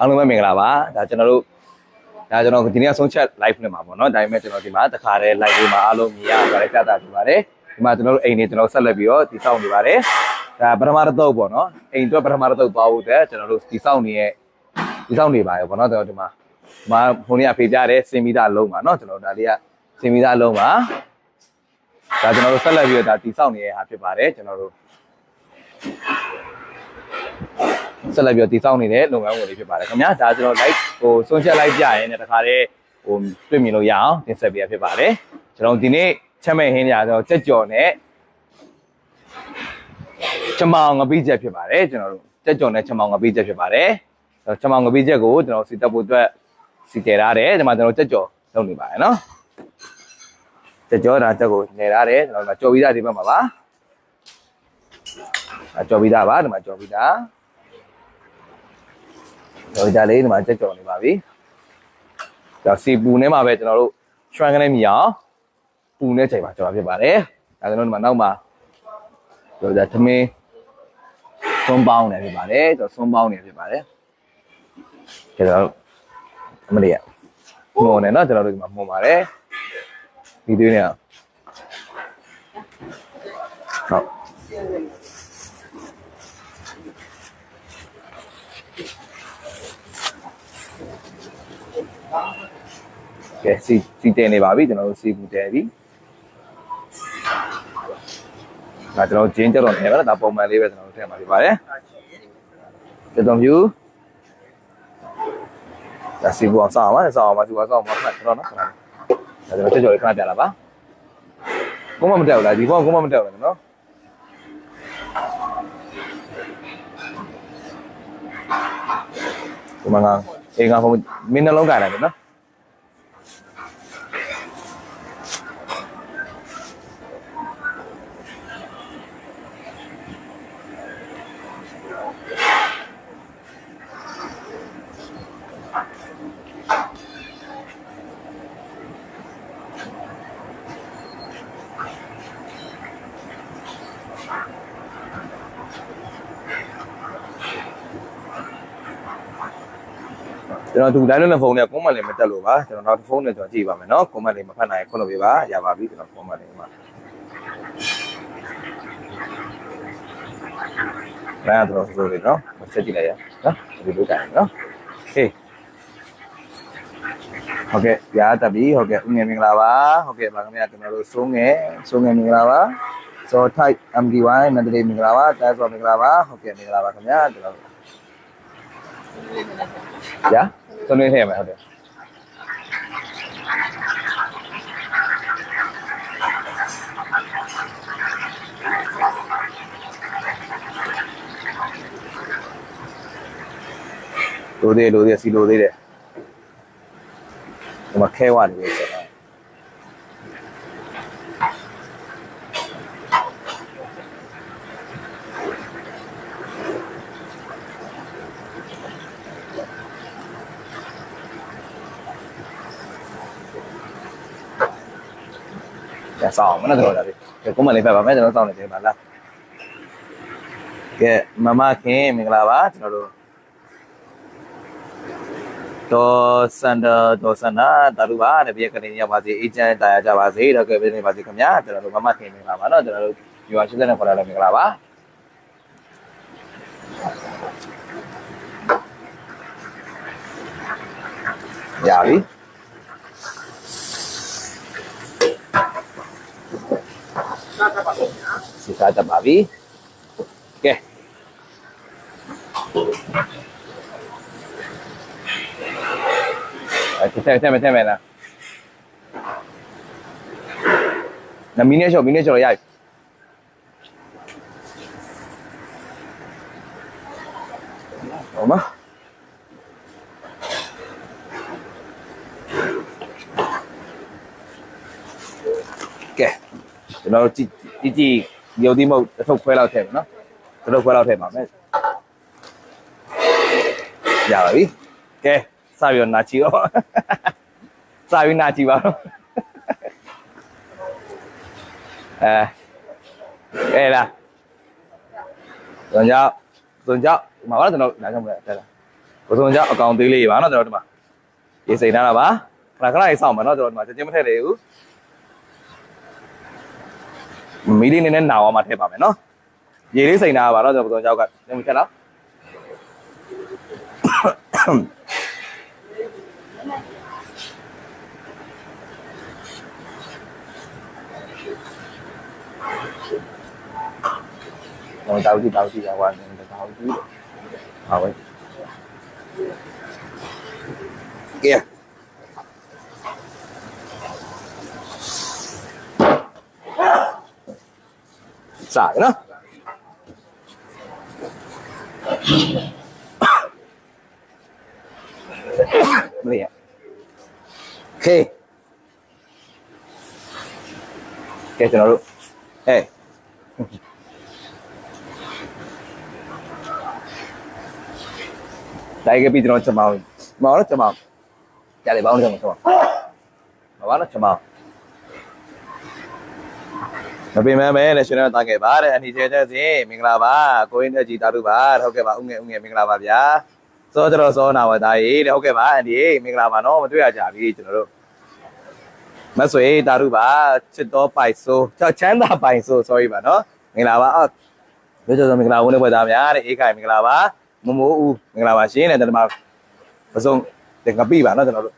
အားလုံးပဲမင်္ဂလာပါဒါကျွန်တော်တို့ဒါကျွန်တော်ဒီနေ့ဆုံးချက် live နဲ့မှာပေါ့နော်ဒါပေမဲ့ကျွန်တော်ဒီမှာတခါတည်း live လေးမှာအားလုံးမြင်ရပါတယ်ပြသနေပါတယ်ဒီမှာကျွန်တော်တို့အိမ်နေကျွန်တော်ဆက်လက်ပြီးတော့ဒီစောင့်နေပါတယ်ဒါပထမတစ်သုတ်ပေါ့နော်အိမ်အတွက်ပထမတစ်သုတ်သွားဖို့အတွက်ကျွန်တော်တို့ဒီစောင့်နေရဲ့ဒီစောင့်နေပါတယ်ပေါ့နော်ကျွန်တော်ဒီမှာဒီမှာဖုန်းလေးကဖေးပြတယ်စင်မီသားလုံးပါနော်ကျွန်တော်ဒါလေးကစင်မီသားလုံးပါဒါကျွန်တော်တို့ဆက်လက်ပြီးတော့ဒါဒီစောင့်နေတဲ့ဟာဖြစ်ပါတယ်ကျွန်တော်တို့ ဆက်လက်ပြီးတော့တည်ဆောက်နေတဲ့လုပ်ငန်းဝင်လေးဖြစ်ပါတယ်ခင်ဗျာဒါကျွန်တော် live ဟိုဆွန့်ချက်လိုက်ပြရဲနဲ့တခါတည်းဟိုတွေ့မြင်လို့ရအောင်တင်ဆက်ပေးရဖြစ်ပါတယ်ကျွန်တော်ဒီနေ့ချက်မဲ့ဟင်းကြတော့ကြက်ကြော်နဲ့ချမောင်ငပိချက်ဖြစ်ပါတယ်ကျွန်တော်တို့ကြက်ကြော်နဲ့ချမောင်ငပိချက်ဖြစ်ပါတယ်ဆိုတော့ချမောင်ငပိချက်ကိုကျွန်တော်စီတက်ဖို့အတွက်စီတည်ထားတယ်ဒီမှာကျွန်တော်ကြက်ကြော်လုပ်နေပါတယ်နော်ကြက်ကြော်ဒါတက်ကိုနေထားတယ်ကျွန်တော်ကကြော်ပြီးသားဒီဘက်မှာပါအကြော်ပြီးသားပါဒီမှာကြော်ပြီးသား တော့ဒါလေးဒီမှာကြက်ကြော်နေပါပြီ။ဒါစီပူနဲ့မှာပဲကျွန်တော်တို့ရွှမ်းကနေမြည်အောင်ပူနေချိန်မှာကျွန်တော်ဖြစ်ပါတယ်။ဒါကျွန်တော်ဒီမှာနောက်မှာတော့ဒါသမင်းသွန်းပေါင်းနေဖြစ်ပါတယ်။ကျွန်တော်သွန်းပေါင်းနေဖြစ်ပါတယ်။ကျွန်တော်အမလေးရမှုံနေနော်ကျွန်တော်တို့ဒီမှာမှုံပါတယ်။ဒီသွေးနေအောင်ဟုတ် ကဲစီစီတဲနေပါပြီကျွန်တော်တို့စီပူတဲပြီဒါကျွန်တော်ဂျင်းကြတော့နေပါလားဒါပုံမှန်လေးပဲကျွန်တော်တို့ထည့်မှာဖြစ်ပါတယ်ကြတော့မြူဒါစီပူအောင်စောင်းပါစောင်းအောင်ပါစီပူအောင်စောင်းအောင်ပါခဏတော့နော်ခဏဒါကျွန်တော်ကြကြော်လေးခဏပြလာပါကိုမမတက်ဘူးလားဒီဘောကိုမမတက်ဘူးလားနော်ဒီမှာငါအေးငါဖုန်းမင်းနှလုံးကြိုင်လိုက်မယ်နော် ကျွန်တော်သူတိုင်းလုံးနဲ့ဖုန်းနဲ့ကွန်မန့်လေးမတက်လို့ပါကျွန်တော်နောက်ဖုန်းနဲ့ကျွန်တော်ကြည့်ပါမယ်နော်ကွန်မန့်လေးမဖတ်နိုင်ခွင့်လို့ပြပါရပါပြီကျွန်တော်ကွန်မန့်လေးမှာနားတော့ဆိုလို့နော်မချက်ကြည့်လိုက်ရနော်ဒီလိုတိုင်းနော်ဟေးဟုတ်ကဲ့ရတပ်ပြီဟုတ်ကဲ့ဦးငယ်မင်္ဂလာပါဟုတ်ကဲ့ပါခင်ဗျာကျွန်တော်တို့စိုးငယ်စိုးငယ်မင်္ဂလာပါဆို type MDY နန္ဒလေးမင်္ဂလာပါတဲဆိုမင်္ဂလာပါဟုတ်ကဲ့မင်္ဂလာပါခင်ဗျာကျွန်တော် ရဆွေးနွေးခဲ့မယ်ဟုတ်တယ်လိုသေးလိုသေးစီလိုသေးတယ်ဒီမှာခဲဝနေပြီ ပြန်စောင့်အောင်မနော်ကျွန်တော်ဒါပြီးကိုမလေးဖက်ပါမယ်ကျွန်တော်စောင့်နေတယ်ပါလားကဲမမခင်မင်္ဂလာပါကျွန်တော်တို့တော်စန္ဒတော်စန္ဒတာလူပါတပည့်ကနေရပါစေအေဂျင့်တာရကြပါစေတော့ကဲပြည်နေပါစေခင်ဗျာကျွန်တော်တို့မမခင်မင်္ဂလာပါနော်ကျွန်တော်တို့ယူအားရှိတဲ့ခေါ်လာလည်းမင်္ဂလာပါရပြီ စီစားတတ်ပါပြီကဲအဲထဲထဲမဲ့ထဲမဲ့လားနမီနေချောမီနေချောရရိုက်ဟောမကဲ ကျွန်တော်ကြည့်ကြည့်ကြည့်ရုပ်သီးမဟုတ်တစ်ထုပ်ခွဲလောက်ထည့်မယ်နော်တစ်ထုပ်ခွဲလောက်ထည့်ပါမယ်ရပါပြီကဲစပြီးတော့နာချီတော့စပြီးနာချီပါတော့အဲကဲလားကျွန်တော်ဘုံကြောက်ဒီမှာပါကျွန်တော်ဒါကြောင့်မလဲတက်တာဘုံကြောက်အကောင်သေးလေးပါနော်ကျွန်တော်ဒီမှာရေးစိန်ထားတာပါခဏခဏရေးစောင့်ပါနော်ကျွန်တော်ဒီမှာချက်ချင်းမထည့်သေးဘူး မီးလေးနည်းနည်းနာအောင်မှထည့်ပါမယ်နော်ရေလေးစိန်ထားပါနော်ကျွန်တော်ဘုံကြောက်ကနည်းမချက်တော့တော့တောက်ကြည့်တောက်ကြည့်ရပါမယ်တောက်ကြည့်ဟာဝဲကဲ စားနော်မလေးโอเคကဲကျွန်တော်တို့ဟဲ့ တိုင်းကပြီးကျွန်တော်ချမောင်းမောင်းတော့ချမောင်းကြားလေဘောင်းတော့ချမောင်းမဘာတော့ချမောင်း မပင်မဲမဲနဲ့ရှင်ရတာခဲ့ပါတဲ့အနီကျဲတဲ့စင်မင်္ဂလာပါကိုရင်းတဲ့ကြည်တာတို့ပါဟုတ်ကဲ့ပါဥငယ်ဥငယ်မင်္ဂလာပါဗျာစောကြတော့စောနာဝတာရေးတဲ့ဟုတ်ကဲ့ပါအန်ဒီမင်္ဂလာပါနော်မတွေ့ရကြပြီကျွန်တော်တို့မဆွေတာတို့ပါချစ်တော်ပိုင်ဆိုချမ်းသာပိုင်ဆို sorry ပါနော်မင်္ဂလာပါအော်ပြောကြတော့မင်္ဂလာဝန်းနေပွဲသားများတဲ့အေးခိုင်မင်္ဂလာပါမမိုးဦးမင်္ဂလာပါရှင်တဲ့ကျွန်တော်ပစုံတဲ့ငပိပါနော်ကျွန်တော်တို့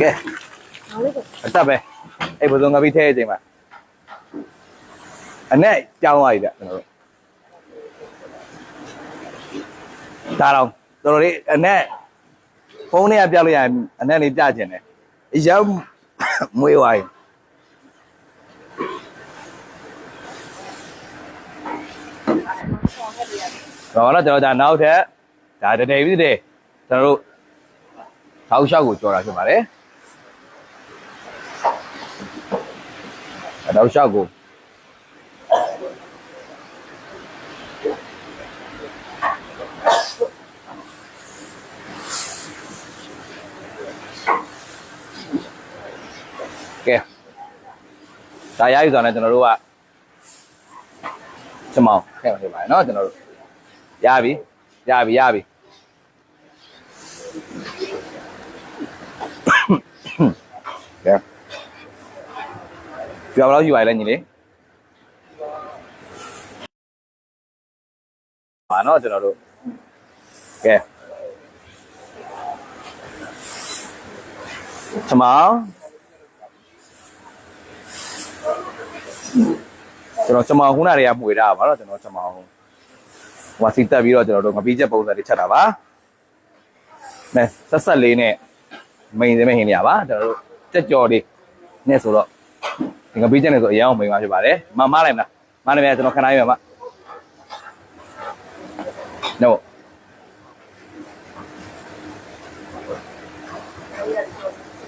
ကဲအတက်ပဲ အဲ့ပစုံငပိထဲအချိန်မှာအနဲ့ကြောင်းသွားပြီဗျကျွန်တော်တို့ဒါတော့တော်တော်လေးအနဲ့ဖုန်းနဲ့ပြလို့ရရင်အနဲ့လေးပြကျင်တယ်အရောက်မွေးသွားရင်တော့တော့ကျွန်တော်ဒါနောက်ထပ်ဒါတနေ့ပြီတဲ့ကျွန်တော်တို့ထောက်လျှောက်ကိုကြော်တာဖြစ်ပါတယ် ထောက်လျှောက်ကိုကဲဒါရယူဆောင်နေကျွန်တော်တို့ကချမောင်းခဲ့မှာဖြစ်ပါတယ်เนาะကျွန်တော်တို့ရပြီရပြီရပြီ ပြောဘယ်လောက်ယူပါလဲညီလေးပါเนาะကျွန်တော်တို့ကဲချမောင်းကျွန်တော်ချမောင်းခုနတွေကမှွေတာပါတော့ကျွန်တော်ချမောင်းဟိုစီတက်ပြီးတော့ကျွန်တော်တို့ငပီးချက်ပုံစံတွေချက်တာပါနဲဆက်ဆက်လေးနဲ့မိန်စမဲဟင်းနေရပါကျွန်တော်တို့တက်ကြော်လေးနဲ့ဆိုတော့ ဒီငပီးချက်နဲ့ဆိုအရင်အောင်မိန်ပါဖြစ်ပါတယ်မမလိုက်မလားမလိုက်မယ်ကျွန်တော်ခဏရေးပါမ No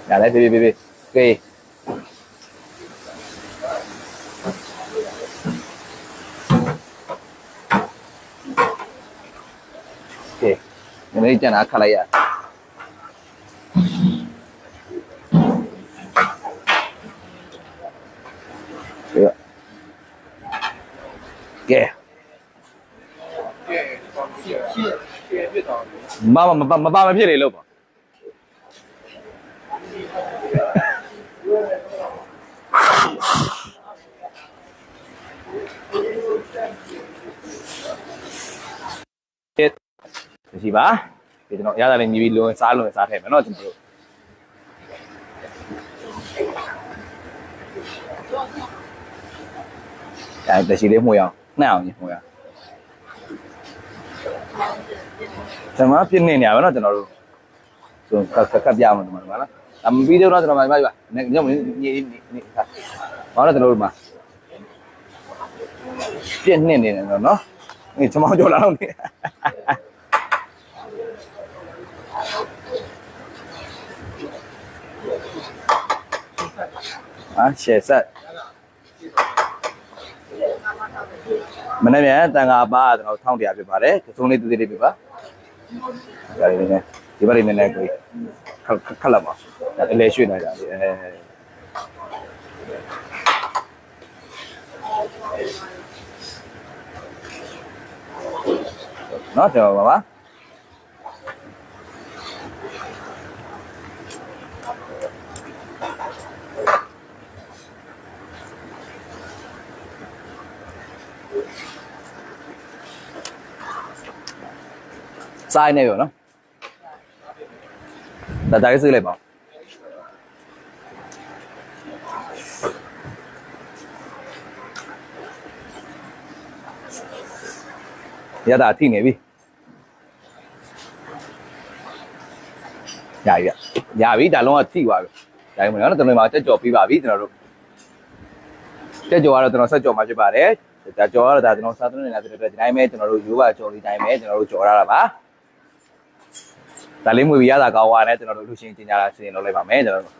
ရလဲပြေးပြေးပြေးကဲကဲနည်းနည်းကျန်တာခတ်လိုက်ရကဲ မမမမပါမဖြစ်လေလို့ပေါ့ရှိပါဒီကျွန်တော်ရတာလည်းညီပြီးလွန်စားလွန်စားထည့်မယ်เนาะကျွန်တော်တို့အဲတရှိလေးမှုရအောင်နှံ့အောင်ညမှုရအောင် ကျွန်တော်ပြင်းနေနေရပါတော့ကျွန်တော်တို့ဆိုကတ်ကတ်ပြမှာဒီမှာနော်အမပြီးတော့ကျွန်တော်မှပါပါနေညမနေနေဘာလို့ကျွန်တော်တို့မှာပြင်းနေနေတယ်နော်နော်ဒီကျွန်တော်ကြောလာတော့နေအာရှယ်ဆက် မနေ့ပြန်တန်ခါပါကျွန်တော်1100ဖြစ်ပါတယ်ကစုံလေးတူသေးလေးပြပါဒါလေးနဲ့ဒီဘက်လေးနဲ့လည်းကိုခက်ခက်လာပါဒါလည်းရွှေ့နေကြတယ်အဲနော်ကျွန်တော်ပါပါ စားနေရောနော်ဒါတိုင်းစစ်လိုက်ပါရတာထိနေပြီရပြီရပြီဒါလုံးကထိသွားပြီဒါမှမဟုတ်နော်ကျွန်တော်မှာတက်ကြော်ပြီးပါပြီကျွန်တော်တို့တက်ကြော်ကတော့ကျွန်တော်ဆက်ကြော်မှာဖြစ်ပါတယ်ဒါကြော်ကတော့ဒါကျွန်တော်စားသွင်းနေတာဖြစ်တဲ့အတွက်ဒီတိုင်းပဲကျွန်တော်တို့ရိုးပါကြော်လေးတိုင်းပဲကျွန်တော်တို့ကြော်ရတာပါ ဒါလေးမွေပြီးရတာကောင်းသွားတယ်ကျွန်တော်တို့လူရှင်ကျင်ကြတာစီရင်လုပ်လိုက်ပါမယ်ကျွန်တော်တို့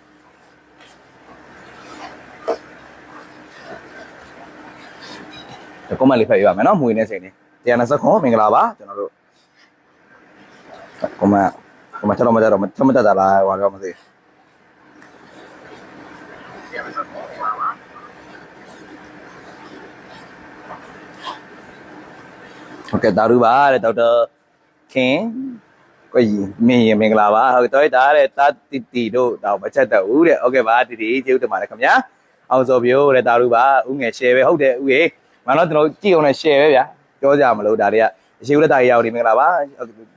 ဒီကွန်မန့်လေးဖတ်ပြပါမယ်နော်မွေနဲ့စိန်နေ120ခွန်မင်္ဂလာပါကျွန်တော်တို့ကွန်မန့်ကွန်မန့်ချက်တော့မကြတော့မချက်မတတ်တာလားဟောတော့မသိဟုတ်ကဲ့တာရူပါတဲ့ဒေါက်တာခင် ကိုကြီးမင်းရင်မင်္ဂလာပါဟုတ်တော့ဒါတဲ့တာတီတီတို့တော့မချက်တော့ဦးတဲ့ဟုတ်ကဲ့ပါတီတီကျေးဇူးတင်ပါတယ်ခင်ဗျာအောင်စောပြိုးတဲ့တာရူပါဦးငယ် share ပဲဟုတ်တယ်ဦးရေမနော်ကျွန်တော်ကြည့်အောင်နဲ့ share ပဲဗျာပြောကြမလို့ဒါတွေကအရှိဦးလက်တာရောက်နေမင်္ဂလာပါ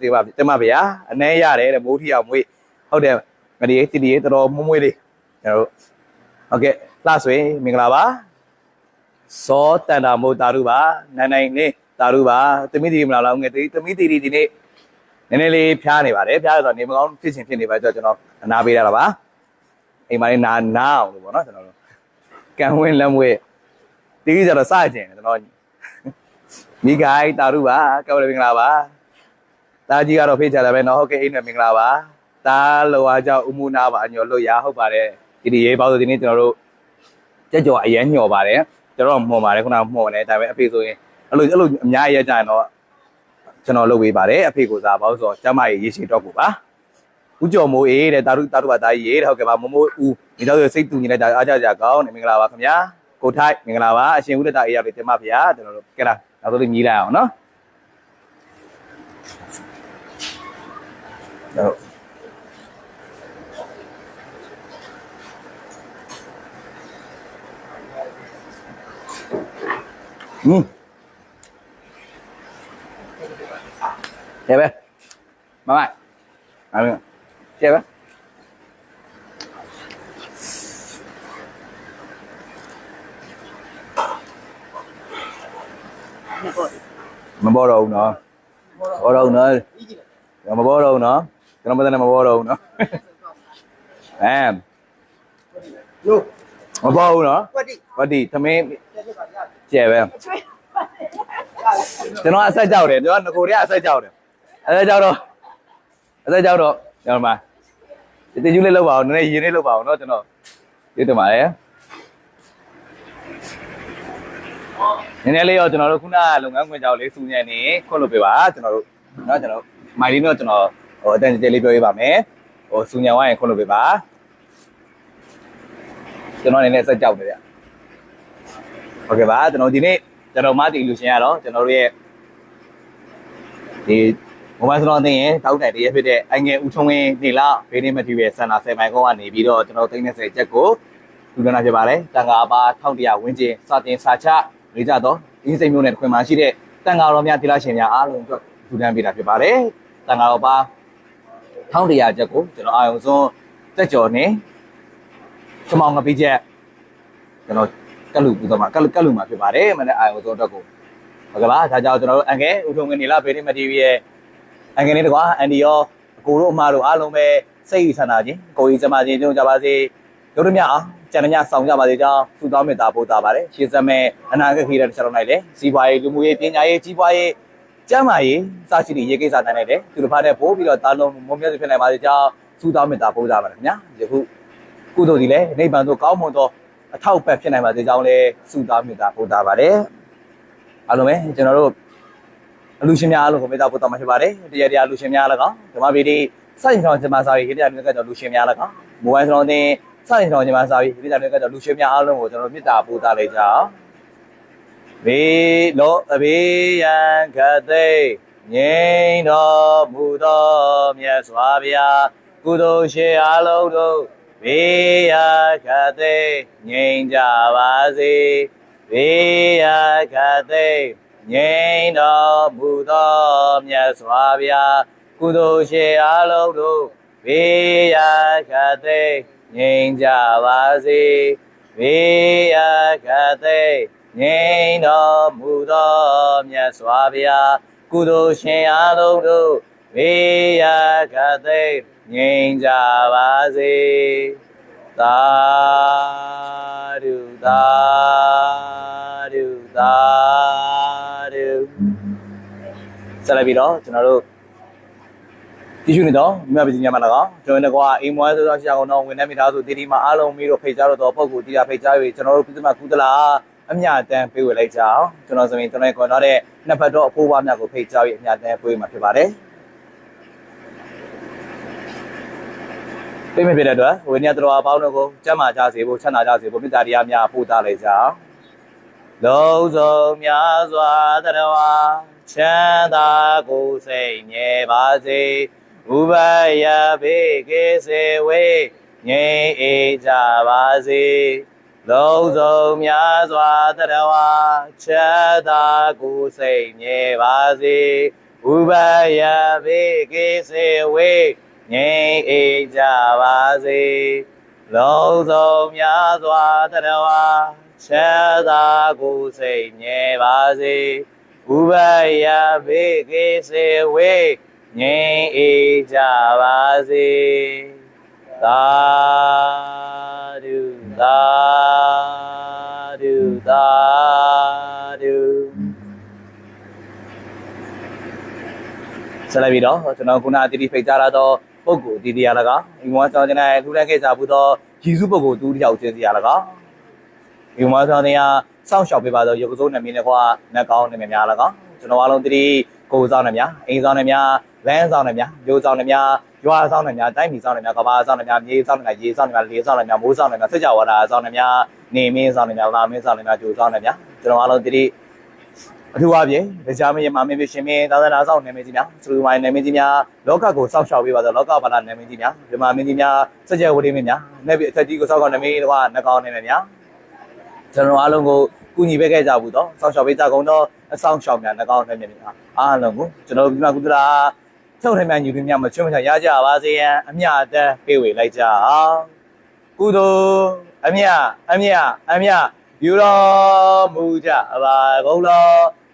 ဒီပါတင်ပါဗျာအနှဲရတယ်တဲ့မိုးထီအောင်မွေးဟုတ်တယ်မဒီတီတီတော်တော်မွမွေးလေးကျွန်တော်တို့ဟုတ်ကဲ့လှဆွေမင်္ဂလာပါစောတန်တာမို့တာရူပါနိုင်နိုင်လေးတာရူပါတမိတီမလာလောက်ငယ်တမိတီဒီနေ့ နည်းနည်းလေးဖျားနေပါတယ်ဖျားရတော့နေမကောင်းဖြစ်ချင်းဖြစ်နေပါတော့ကျွန်တော်အနာပေးရတာပါအိမ်မှာလေးနာနာအောင်လို့ပေါ့နော်ကျွန်တော်တို့ကံဝင်းလက်မွေးတီးကြတော့စကြင်တယ်ကျွန်တော်မိခိုင်တာရုပါကောက်ရမင်္ဂလာပါတာကြီးကတော့ဖေးချတာပဲနော်ဟုတ်ကဲ့အိမ်နဲ့မင်္ဂလာပါတာလောအားကြောင့်ဥမှုနာပါအညော်လို့ရဟုတ်ပါတယ်ဒီဒီရေးပေါ့ဆိုဒီနေ့ကျွန်တော်တို့ကြက်ကြော်အရန်ညော်ပါတယ်ကျွန်တော်မှော်ပါတယ်ခုနကမှော်တယ်ဒါပေမဲ့အဖေဆိုရင်အဲ့လိုအဲ့လိုအများကြီးရကြရင်တော့ ကျွန်တော်လုပ်ပေးပါတယ်အဖေကိုစားပါလို့ဆိုတော့ကျမကြီးရေရှည်တော့ကိုပါဦးကျော်မိုးအေးတဲ့တာရုတာရုပါတာကြီးရေးတဲ့ဟုတ်ကဲ့ပါမမိုးဦးဒီတော့စိတ်တူညီလိုက်တာအားကြကြကောင်းတယ်မင်္ဂလာပါခင်ဗျာကိုထိုက်မင်္ဂလာပါအရှင်ဦးလက်တာအေးရောက်လေးတင်ပါဗျာကျွန်တော်တို့ကဲလားနောက်ဆုံးလေးမြည်လိုက်အောင်နော်ဟုတ်อืม ကျေပဲမမအမေကျေပဲမပေါ်တော့ဘူးနော်ပေါ်တော့ဘူးနော်မပေါ်တော့ဘူးနော်ကျွန်တော်မသိနဲ့မပေါ်တော့ဘူးနော်အဲလို့မပေါ်ဘူးနော်ပတ်တိဝတ်ဒီသမင်းကျေပဲကျွန်တော် အဆက်ကြောက်တယ်ကျွန်တော်ငကိုတွေကအဆက်ကြောက်တယ်အဆက်ကြောက်တော့အဆက်ကြောက်တော့ကျွန်တော်မှာတကျူးလေးလောက်ပါအောင်နည်းနည်းရင်းလေးလောက်ပါအောင်เนาะကျွန်တော်ပြတ်တယ်ပါလေနည်းနည်းလေးရောကျွန်တော်တို့ခုနကလုပ်ငန်းခွင်ကြောက်လေးစူညံနေခွတ်လုပ်ပေးပါကျွန်တော်တို့เนาะကျွန်တော်မိုင်လေးတော့ကျွန်တော်ဟိုအတန်ကြဲလေးပြောပြပါမယ်ဟိုစူညံဝိုင်းရင်ခွတ်လုပ်ပေးပါကျွန်တော်အနေနဲ့စက်ကြောက်တယ်ဗျဟုတ်ကဲ့ပါကျွန်တော်ဒီနေ့ကျွန်တော်မတီလူရှင်ရတော့ကျွန်တော်တို့ရဲ့ဒီ မိုဘိုင်းစတော့တင်ရင်တောက်တိုင်တည်းရဖြစ်တဲ့အငယ်ဦးထုံးဝင်းနေလာဘေးနေမတီရဲ့စန္ဒာ10မိုင်ကုန်းကနေပြီးတော့ကျွန်တော်30ချက်ကိုလူဒနာဖြစ်ပါတယ်တန်ခါပါ1100ဝန်းကျင်စတင်စာချနေကြတော့အင်းစိန်မျိုးနဲ့ခွင်မှာရှိတဲ့တန်ခါတော်များတိလာရှင်များအားလုံးအတွက်လူဒန်းပေးတာဖြစ်ပါတယ်တန်ခါတော်ပါ1100ချက်ကိုကျွန်တော်အာယုံစွန်းတက်ကြော်နေချမောင်ငပိချက်ကျွန်တော်ကလူပူတော့မှာကလူကလူမှာဖြစ်ပါတယ်မနေ့အာယုံစွန်းအတွက်ကိုဟုတ်ကဲ့ပါဒါကြောင့်ကျွန်တော်တို့အငယ်ဦးထုံးဝင်းနေလာဘေးနေမတီရဲ့ အငယ်လေးတကွာအန်ဒီရောအကိုတို့အမတို့အားလုံးပဲစိတ်ဆန္ဒချင်းကိုကြီးကျမချင်းကြုံကြပါစေတို့တို့မြအောင်ကျန်တဲ့ညဆောင်ကြပါစေကြောင်းသုတောင်းမေတ္တာပို့တာပါတယ်ရှင်းစမဲ့အနာဂတ်ခေတ္တတစ်ချက်တော့လိုက်လေစီးပွားရေးလူမှုရေးပညာရေးကြီးပွားရေးကျန်းမာရေးစရှိတဲ့ရေးကိစ္စတိုင်းလိုက်တယ်သူတို့ဖားတဲ့ပို့ပြီးတော့တာလုံးမုံမြတ်ဖြစ်နိုင်ပါစေကြောင်းသုတောင်းမေတ္တာပို့တာပါတယ်ခင်ဗျာယခုကုသိုလ်ဒီလေနိဗ္ဗာန်သို့ကောင်းမွန်သောအထောက်ပံ့ဖြစ်နိုင်ပါစေကြောင်းလဲသုတောင်းမေတ္တာပို့တာပါတယ်အားလုံးပဲကျွန်တော်တို့ အလူရှင်များအားလုံးကိုမေတ္တာပို့တော်မှာဖြစ်ပါတယ်တရားတရားလူရှင်များလည်းကောဓမ္မပီတိစိုက်ဆောင်ကျမစာရီခေတ္တမျိုးကတော့လူရှင်များလည်းကောမိုဘိုင်းဆောင်တင်စိုက်ဆောင်ကျမစာရီခေတ္တမျိုးကတော့လူရှင်များအားလုံးကိုကျွန်တော်မေတ္တာပို့တာလိုက်ကြအောင်ဘေးလောအဘေးရန်ခတ်သိငြိမ်းတော်မူသောမြတ်စွာဘုရားကုသိုလ်ရှင်အလုံးတို့ဘေးရာခတ်သိမ်းငြိမ်းကြပါစေဘေးရာခတ်သိမ်း ငြိမ်းတော်မူသောမြတ်စွာဘုရားကုသိုလ်ရှင်အလုံးတို့ဘေးရာခတ်သိမ်းငြိမ်းကြပါစေဘေးရာခတ်သိမ်းငြိမ်းတော်မူသောမြတ်စွာဘုရားကုသိုလ်ရှင်အလုံးတို့ဘေးရာခတ်သိမ်းငြိမ်းကြပါစေ သာဓုသာဓုသာဓုဆက်လိုက်ပြီးတော့ကျွန်တော်တို့တ िश ူနေတော့မြတ်ပညာမှာ၎င်းကျွန်တော်တို့ကအိမ်မွေးသောဆရာကောင်တော်ဝင်နေမိသားစုတီတီမှာအားလုံးပြီးတော့ဖိတ်ကြားတော့ပုံကိုတီတာဖိတ်ကြား၍ကျွန်တော်တို့ပြည်သူ့မှာကုသလာအမြတမ်းပေးဝေလိုက်ကြအောင်ကျွန်တော်ဆိုရင်ကျွန်တော်ခေါ်တော့တဲ့နှစ်ဖက်တော့အဖိုးဘွားများကိုဖိတ်ကြား၍အမြတမ်းပေးဝေမှာဖြစ်ပါတယ် ပြိမဖြစ်တဲ့အတွက်ဝိညာဉ်တော်အပေါင်းတို့ကိုကျမ်းမာကြစေဖို့ချမ်းသာကြစေဖို့မေတ္တာတရားများပို့သလိုက်ကြအောင်လုံးစုံများစွာတရဝါချမ်းသာကိုယ်စိတ်ငြိမ်ပါစေဥပယဘေကေစေဝေငြိမ်အေးကြပါစေလုံးစုံများစွာတရဝါချမ်းသာကိုယ်စိတ်ငြိမ်ပါစေဥပယဘေကေစေဝေငြိမ် အေးကြပါစေလုံးစုံများစွာတရဝါချမ်းသာကိုယ်စိတ်ငြိမ်ပါစေဥပယဘေကေစေဝေငြိမ်အေးကြပါစေသာဓုသာဓုသာဓုဆက်လက်ပြီးတော့ကျွန်တော်ခုနအတီးတီဖိတ်ကြားလာတော့ ပုဂ္ဂိုလ်အတီးတီရလကဒီမှာကျွန်တော်ကျွန်တော်ခုနကိစ္စဘူးတော့ယေရှုပုဂ္ဂိုလ်တူတစ်ယောက်ချင်းစီရလကဒီမှာကျွန်တော်နေရာစောင့်ရှောက်ပေးပါတော့ရုပ်စိုးနာမည်နဲ့ကွာနက်ကောင်းနာမည်များလကကျွန်တော်အားလုံးတီးကိုယ်ဆောင်နာမည်များအိမ်ဆောင်နာမည်များလမ်းဆောင်နာမည်များမျိုးဆောင်နာမည်များရွာဆောင်နာမည်များတိုင်းပြည်ဆောင်နာမည်များကဘာဆောင်နာမည်များမြေဆောင်နာမည်ရေဆောင်နာမည်လေးဆောင်နာမည်များမိုးဆောင်နာမည်များစကြဝဠာဆောင်နာမည်များနေမင်းဆောင်နာမည်များလာမင်းဆောင်နာမည်များဂျိုဆောင်နာမည်များကျွန်တော်အားလုံးတီး အထူးအပြင်တရားမင်းမမင်းရှင်မင်းသာသနာဆောင်နာမည်ကြီးများစလူမိုင်းနာမည်ကြီးများလောကကိုစောင့်ရှောက်ပေးပါတော့လောကဘာသာနာမည်ကြီးများဗြဟ္မာမင်းကြီးများစကြဝဠာမင်းများနဲ့ပြီးအထက်ကြီးကိုစောင့်ကောင်းနာမည်တော့နှကောင်းနာမည်များကျွန်တော်အားလုံးကိုကူညီပေးခဲ့ကြဘူးတော့စောင့်ရှောက်ပေးကြကုန်တော့အဆောင်ရှောက်များနှကောင်းနာမည်များအားလုံးကိုကျွန်တော်ဒီမှာကုသလာထုတ်ထိုင်မှယူပြီးများမချွတ်မချရကြပါစေရန်အမြတ်တမ်းပေးဝေလိုက်ကြအောင်ကုသိုလ်အမြတ်အမြတ်အမြတ်ယူတော်မူကြပါကုန်လော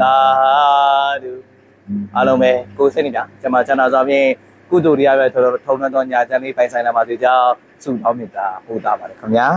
သာဓုအားလုံးပဲကိုယ်စိတ်နေကြကျမချမ်းသာစွာဖြင့်ကုသိုလ်တရားပဲထော်ထုံးနှံသောညာချမ်းလေးပိုင်ဆိုင်လာပါစေကြောင်းဆုတောင်းမေတ္တာပို့တာပါတယ်ခင်ဗျာ